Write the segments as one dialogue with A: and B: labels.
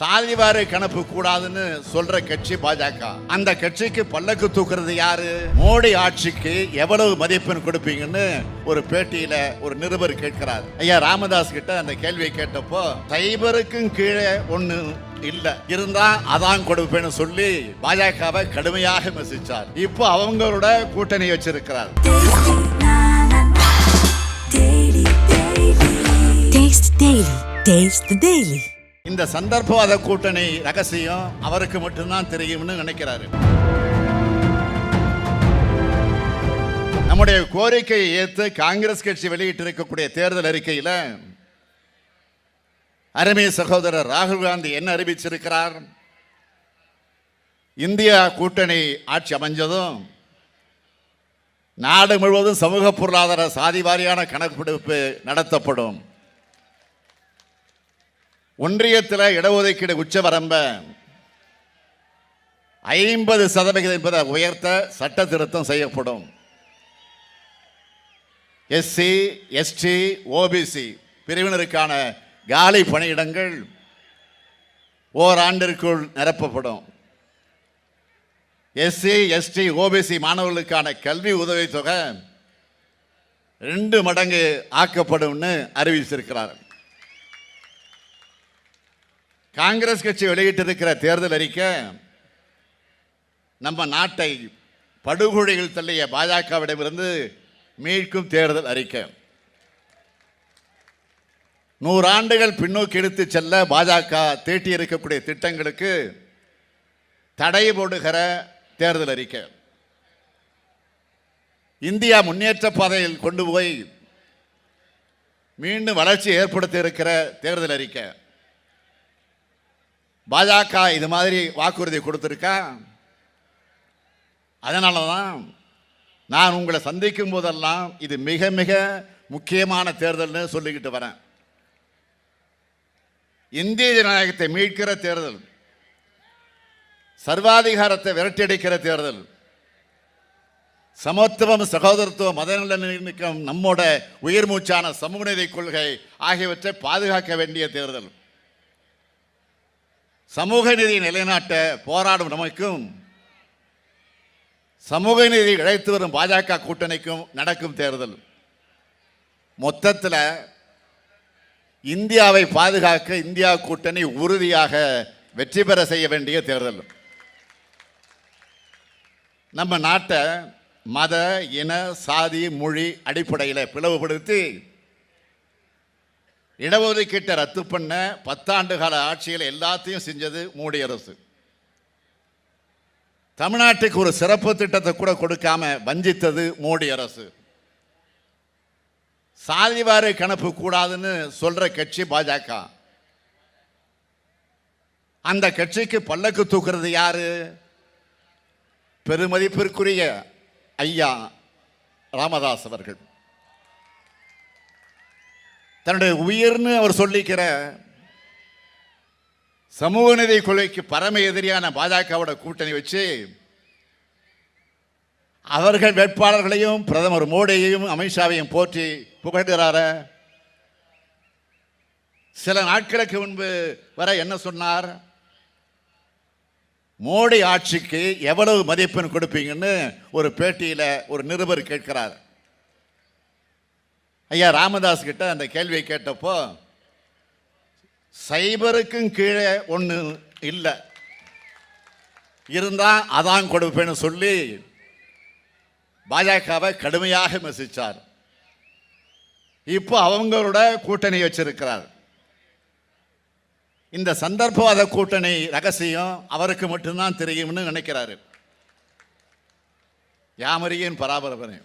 A: சாதிவாரி கணப்பு கூடாதுன்னு சொல்ற கட்சி பாஜக. அந்த கட்சிக்கு பல்லக்கு தூக்குறது யாரு? மோடி ஆட்சிக்கு எவ்வளவு மதிப்பெண் கொடுப்பீங்கன்னு ஒரு பேட்டியில ஒரு நிருபர் கேட்கிறார். ஐயா ராமதாஸ் கிட்ட அந்த கேள்வியை கேட்டப்போ சைபருக்கும் கீழே ஒண்ணு இல்ல. இருந்தா அதான் கொடுப்பேன்னு சொல்லி பாஜகவை கடுமையாக விமர்சிச்சார். இப்போ அவங்களோட கூட்டணி வச்சிருக்கிறார்.
B: Taste the Daily.
A: இந்த சந்தர்ப்பவாத கூட்டணி ரகசியம் அவருக்கு மட்டும்தான் தெரியும்னு நினைக்கிறாரு. நம்முடைய கோரிக்கையை ஏற்று காங்கிரஸ் கட்சி வெளியிட்டிருக்கக்கூடிய தேர்தல் அறிக்கையில் அருமை சகோதரர் ராகுல் காந்தி என்ன அறிவிச்சிருக்கிறார்? இந்தியா கூட்டணி ஆட்சி அமைஞ்சதும் நாடு முழுவதும் சமூக பொருளாதார சாதி வாரியான கணக்கெடுப்பு நடத்தப்படும். ஒன்றியத்தில் இடஒதுக்கீடு உச்சவரம்ப ஐம்பது சதவிகிதம் என்பதை உயர்த்த சட்ட திருத்தம் செய்யப்படும். எஸ்சி எஸ்டி ஓபிசி பிரிவினருக்கான காலி பணியிடங்கள் ஓராண்டிற்குள் நிரப்பப்படும். எஸ்சி எஸ்டி ஓபிசி மாணவர்களுக்கான கல்வி உதவித்தொகை ரெண்டு மடங்கு ஆக்கப்படும்னு அறிவிச்சிருக்கிறார்கள் காங்கிரஸ் கட்சி வெளியிட்டிருக்கிற தேர்தல் அறிக்கை நம்ம நாட்டை படுகொழியில் தள்ளிய பாஜகவிடமிருந்து மீட்கும் தேர்தல் அறிக்கை. நூறாண்டுகள் பின்னோக்கி எடுத்து செல்ல பாஜக தீட்டி இருக்கக்கூடிய திட்டங்களுக்கு தடை போடுகிற தேர்தல் அறிக்கை. இந்தியா முன்னேற்ற பாதையில் கொண்டு போய் மீண்டும் வளர்ச்சி ஏற்படுத்தி இருக்கிற தேர்தல் அறிக்கை. பாஜக இது மாதிரி வாக்குறுதி கொடுத்துருக்கா? அதனால தான் நான் உங்களை சந்திக்கும் போதெல்லாம் இது மிக மிக முக்கியமான தேர்தல்னு சொல்லிக்கிட்டு வரேன். இந்திய ஜனநாயகத்தை மீட்கிற தேர்தல் சர்வாதிகாரத்தை விரட்டியடிக்கிற தேர்தல் சமத்துவம் சகோதரத்துவம் மதநலனிக்கம் நம்மோட உயிர் மூச்சான சமூக நீதி கொள்கை ஆகியவற்றை பாதுகாக்க வேண்டிய தேர்தல். சமூக நீதியை நிலைநாட்ட போராடும் நமக்கும் சமூக நீதி இழைத்து வரும் பாஜக கூட்டணிக்கும் நடக்கும் தேர்தல். மொத்தத்தில் இந்தியாவை பாதுகாக்க இந்தியா கூட்டணி உறுதியாக வெற்றி பெற செய்ய வேண்டிய தேர்தல். நம்ம நாட்டை மத இன சாதி மொழி அடிப்படையில் பிளவுபடுத்தி இடஒதுக்கீட்டை ரத்து பண்ண பத்தாண்டு கால ஆட்சியில் எல்லாத்தையும் செஞ்சது மோடி அரசு. தமிழ்நாட்டுக்கு ஒரு சிறப்பு திட்டத்தை கூட கொடுக்காம வஞ்சித்தது மோடி அரசு. சாதிவாரி கணப்பு கூடாதுன்னு சொல்ற கட்சி பாஜக. அந்த கட்சிக்கு பல்லக்கு தூக்குறது யாரு? பெருமதிப்பிற்குரிய ஐயா ராமதாஸ் அவர்கள். தன்னுடைய உயிர்னு அவர் சொல்லிக்கிற சமூக நிதி கொலைக்கு பரம எதிரியான பாஜகவோட கூட்டணி வச்சு அவர்கள் வேட்பாளர்களையும் பிரதமர் மோடியையும் அமித்ஷாவையும் போற்றி புகழ்கிறார. சில நாட்களுக்கு முன்பு வர என்ன சொன்னார்? மோடி ஆட்சிக்கு எவ்வளவு மதிப்பெண் கொடுப்பீங்கன்னு ஒரு பேட்டியில் ஒரு நிருபர் கேட்கிறார். ஐயா ராமதாஸ் கிட்ட அந்த கேள்வியை கேட்டப்போ சைபருக்கும் கீழே ஒன்று இல்லை. இருந்தால் அதான் கொடுப்பேன்னு சொல்லி பாஜகவை கடுமையாக மசித்தார் இப்போ அவங்களோட கூட்டணி வச்சிருக்கிறார். இந்த சந்தர்ப்பவாத கூட்டணி ரகசியம் அவருக்கு மட்டும்தான் தெரியும்னு நினைக்கிறாரு. யாமரியின் பராபரபனை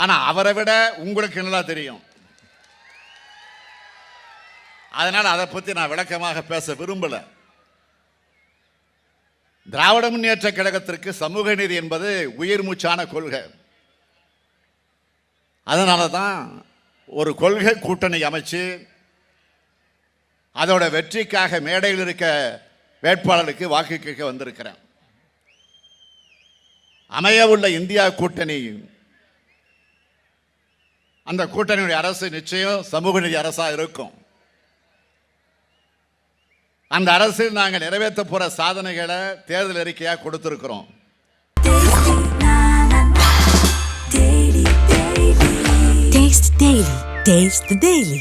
A: ஆனா அவரை விட உங்களுக்கு நல்லா தெரியும்? அதனால அதை பத்தி நான் விளக்கமாக பேச விரும்பல. திராவிட முன்னேற்ற கழகத்திற்கு சமூக நீதி என்பது உயிர் மூச்சான கொள்கை. அதனால தான் ஒரு கொள்கை கூட்டணி அமைச்சு அதோட வெற்றிக்காக மேடையில் இருக்க வேட்பாளருக்கு வாக்கு கேட்க வந்திருக்கிறேன். அமைய உள்ள இந்தியா கூட்டணி அந்த கூட்டணியுடைய அரசு நிச்சயம் சமூக நீதி அரசாக இருக்கும் அந்த அரசில் நாங்கள் நிறைவேற்ற போற சாதனைகளை தேர்தல் அறிக்கையாக கொடுத்திருக்கிறோம்
B: Taste the Taste the Daily.